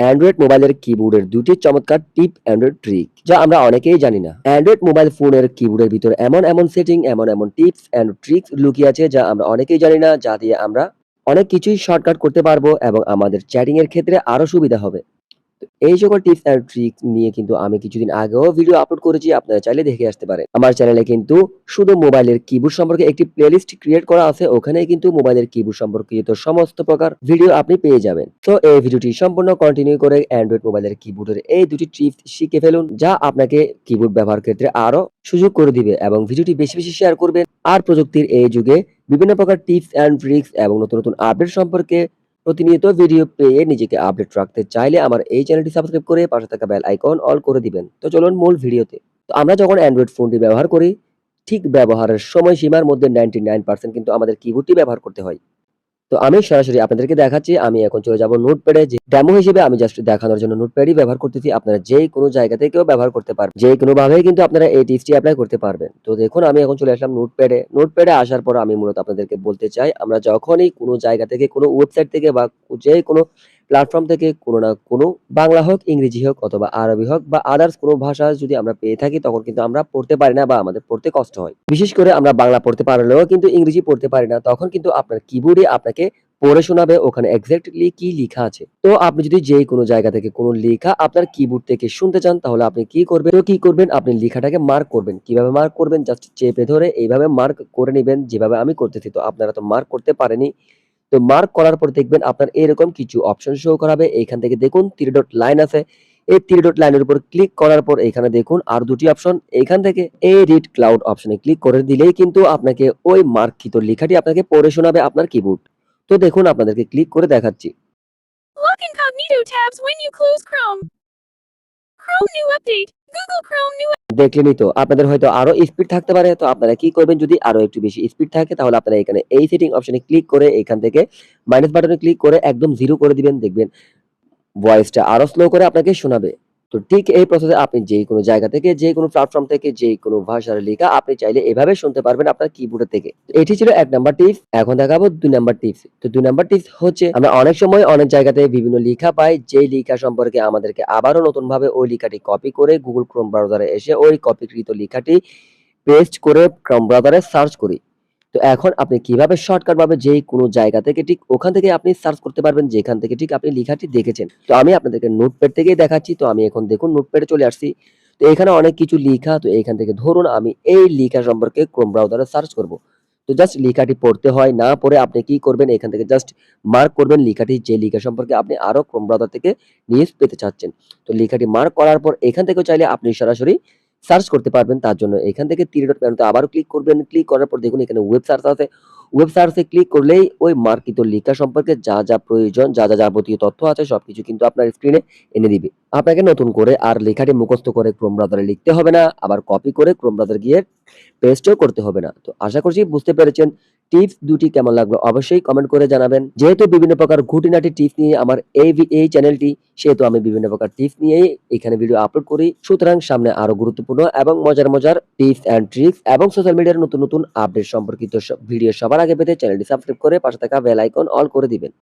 Android মোবাইলের কিবোর্ডের দুটি চমৎকার টিপ অ্যান্ড্রয়েড ট্রিক যা আমরা অনেকেই জানি না। অ্যান্ড্রয়েড মোবাইল ফোনের কিবোর্ডের ভিতর এমন এমন সেটিং এমন এমন টিপস অ্যান্ড ট্রিক্স লুকিয়ে আছে যা আমরা অনেকেই জানি না, যা দিয়ে আমরা অনেক কিছুই শর্টকাট করতে পারব এবং আমাদের চ্যাটিং এর ক্ষেত্রে আরও সুবিধা হবে। এই সকল টিপস অ্যান্ড ট্রিক নিয়ে কিন্তু আমি কিছুদিন আগেও ভিডিও আপলোড করেছি, আপনারা চাইলে দেখে আসতে পারেন। আমার চ্যানেলে কিন্তু শুধু মোবাইলের কিবোর্ড সম্পর্কে একটি প্লেলিস্ট ক্রিয়েট করা আছে ওখানে কিন্তু মোবাইলের কিবোর্ড সম্পর্কিত সমস্ত প্রকার ভিডিও আপনি পেয়ে যাবেন। তো এই ভিডিওটি সম্পূর্ণ কন্টিনিউ করে অ্যান্ড্রয়েড মোবাইলের কিবোর্ডের এই দুটি টিপস শিখে ফেলুন, যা আপনাকে কিবোর্ড ব্যবহার ক্ষেত্রে আরও সুযোগ করে দিবে এবং ভিডিওটি বেশি বেশি শেয়ার করবেন। আর প্রযুক্তির এই যুগে বিভিন্ন প্রকার টিপস অ্যান্ড ট্রিক্স এবং নতুন নতুন আপডেট সম্পর্কে প্রতিনিয়ত ভিডিও পেয়ে নিজেকে আপডেট রাখতে চাইলে আমার এই চ্যানেলটি সাবস্ক্রাইব করে পাশে থাকা বেল আইকন অল করে দিবেন। তো চলুন মূল ভিডিওতে। তো আমরা যখন অ্যান্ড্রয়েড ফোনটি ব্যবহার করি, ঠিক ব্যবহারের সময় সীমার মধ্যে নাইনটি নাইন পার্সেন্ট কিন্তু আমাদের কিবোর্ডটি ব্যবহার করতে হয়। তো আমি সরাসরি আপনাদেরকে দেখাচ্ছি, আমি এখন চলে যাব নোটপ্যাডে। যে ডেমো হিসেবে আমি জাস্ট দেখানোর জন্য নোটপ্যাডই ব্যবহার করতেছি। আপনারা যে কোনো জায়গা থেকেও ব্যবহার করতে পারবেন। যে কোনো ভাবেই কিন্তু আপনারা এই টিপসটি অ্যাপ্লাই করতে পারবেন। তো দেখুন, আমি এখন চলে আসলাম নোটপ্যাডে। নোটপ্যাডে আসার পর আমি মূলত আপনাদেরকে বলতে চাই, আমরা যখনই কোনো জায়গা থেকে, কোনো ওয়েবসাইট থেকে বা যে কোনো প্ল্যাটফর্ম থেকে কোনো না কোনো বাংলা হোক, ইংরেজি হোক অথবা আরবি হোক বা আদার্স কোনো ভাষা যদি আমরা পেয়ে থাকি, তখন কিন্তু আমরা পড়তে পারি না বা আমাদের পড়তে কষ্ট হয়। বিশেষ করে আমরা বাংলা পড়তে পারলেও কিন্তু ইংরেজি পড়তে পারি না, তখন কিন্তু আপনার কিবোর্ডে আপনাকে পড়ে শোনাবে, ওখানে এক্স্যাক্টলি কি লেখা আছে। তো আপনি যদি যে কোনো জায়গা থেকে কোনো লেখা আপনার কিবোর্ড থেকে শুনতে চান, তাহলে আপনি কি করবেন? তো কি করবেন? আপনি লেখাটাকে মার্ক করবেন। কীভাবে মার্ক করবেন? জাস্ট চেপে ধরে এইভাবে মার্ক করে নেবেন, যেভাবে আমি করতেছি। তো আপনারা তো মার্ক করতে পারেনি। তো মার্ক করার পর দেখবেন আপনার এরকম কিছু অপশন শো করাবে। এইখান থেকে দেখুন থ্রি ডট লাইন আছে। এই থ্রি ডট লাইনের উপর ক্লিক করার পর এখানে দেখুন আর দুটি অপশন এখান থেকে এই রিড ক্লাউড অপশনে ক্লিক করে দিলেই কিন্তু আপনাকে ওই মার্কিত লেখাটি আপনাকে পড়ে শোনাবে আপনার কিবোর্ড তো দেখুন আপনাদেরকে ক্লিক করে দেখাচ্ছি। Lock incognito tabs when you close Chrome. Chrome new update. দেখলেনই তো, আপনাদের হয়তো আরও স্পিড থাকতে পারে, তো আপনারা কি করবেন? যদি আরও একটু বেশি স্পিড থাকে, তাহলে আপনারা এখানে এই সেটিং অপশনে ক্লিক করে এখান থেকে মাইনাস বাটনে ক্লিক করে একদম জিরো করে দিবেন, দেখবেন ভয়েসটা আরও স্লো করে আপনাকে শোনাবে। তো ঠিক এই প্রসেসে আপনি যে কোনো জায়গা থেকে, যে কোনো প্ল্যাটফর্ম থেকে, যে কোনো ভাষার লেখা আপনি চাইলে এভাবে শুনতে পারবেন আপনার কিবোর্ডের থেকে। এটি ছিল এক নাম্বার টিপস এখন দেখাবো দুই নাম্বার টিপস তো দুই নাম্বার টিপস হচ্ছে, আমরা অনেক সময় অনেক জায়গাতে বিভিন্ন লেখা পাই যে লেখা সম্পর্কে আমাদেরকে আবারও নতুন ভাবে ওই লেখাটি কপি করে গুগল ক্রোম ব্রাউজারে এসে ওই কপিকৃত লেখাটি পেস্ট করে ক্রোম ব্রাউজারে সার্চ করি। তো এখন আপনি কীভাবে শর্টকাট ভাবে যে কোনো জায়গা থেকে ঠিক ওখান থেকে আপনি সার্চ করতে পারবেন, যেখান থেকে ঠিক আপনি লেখাটি দেখেছেন। তো আমি আপনাদেরকে নোটপ্যাড থেকেই দেখাচ্ছি। তো আমি এখন দেখুন নোটপ্যাডে চলে আসছি। তো এখানে অনেক কিছু লেখা, তো এখান থেকে ধরুন আমি এই লেখা সম্পর্কে ক্রোম ব্রাউজারে সার্চ করব। তো জাস্ট লেখাটি পড়তে হয়, না পড়ে আপনি কি করবেন? এখান থেকে জাস্ট মার্ক করবেন লেখাটি, যে লেখা সম্পর্কে আপনি আরও ক্রোম ব্রাউজার থেকে নিউজ পেতে চাচ্ছেন। তো লেখাটি মার্ক করার পর এখান থেকে চাইলে আপনি সরাসরি সার্চ করতে পারবেন, তার জন্য এখান থেকে থ্রি ডট প্যানেতে আবারও ক্লিক করবেন। ক্লিক করার পর দেখুন এখানে ওয়েব সার্চ আছে। ওয়েব সার্চে ক্লিক করলেই ওই মার্কিত লেখা সম্পর্কে যা যা প্রয়োজন, যা যা যাবতীয় তথ্য আছে, সবকিছু কিন্তু আপনার স্ক্রিনে এনে দিবে। আপনাকে নতুন করে আর লেখাটি মুখস্থ করে ক্রোম ব্রাউজারে লিখতে হবে না, আবার কপি করে ক্রোম ব্রাউজার গিয়ে পেস্টও করতে হবে না। তো আশা করছি বুঝতে পেরেছেন টিপস দুটি কেমন লাগল অবশ্যই কমেন্ট করে জানাবেন। যেহেতু বিভিন্ন প্রকার ঘুটিনাটি টিপস নিয়ে আমার এই এই চ্যানেলটি, সেহেতু আমি বিভিন্ন প্রকার টিপস নিয়েই এখানে ভিডিও আপলোড করি। সুতরাং সামনে আরও গুরুত্বপূর্ণ এবং মজার মজার টিপস অ্যান্ড ট্রিক্স এবং সোশ্যাল মিডিয়ার নতুন নতুন আপডেট সম্পর্কিত ভিডিও সবার আগে পেতে চ্যানেলটি সাবস্ক্রাইব করে পাশে থাকা বেল আইকন অল করে দিবেন।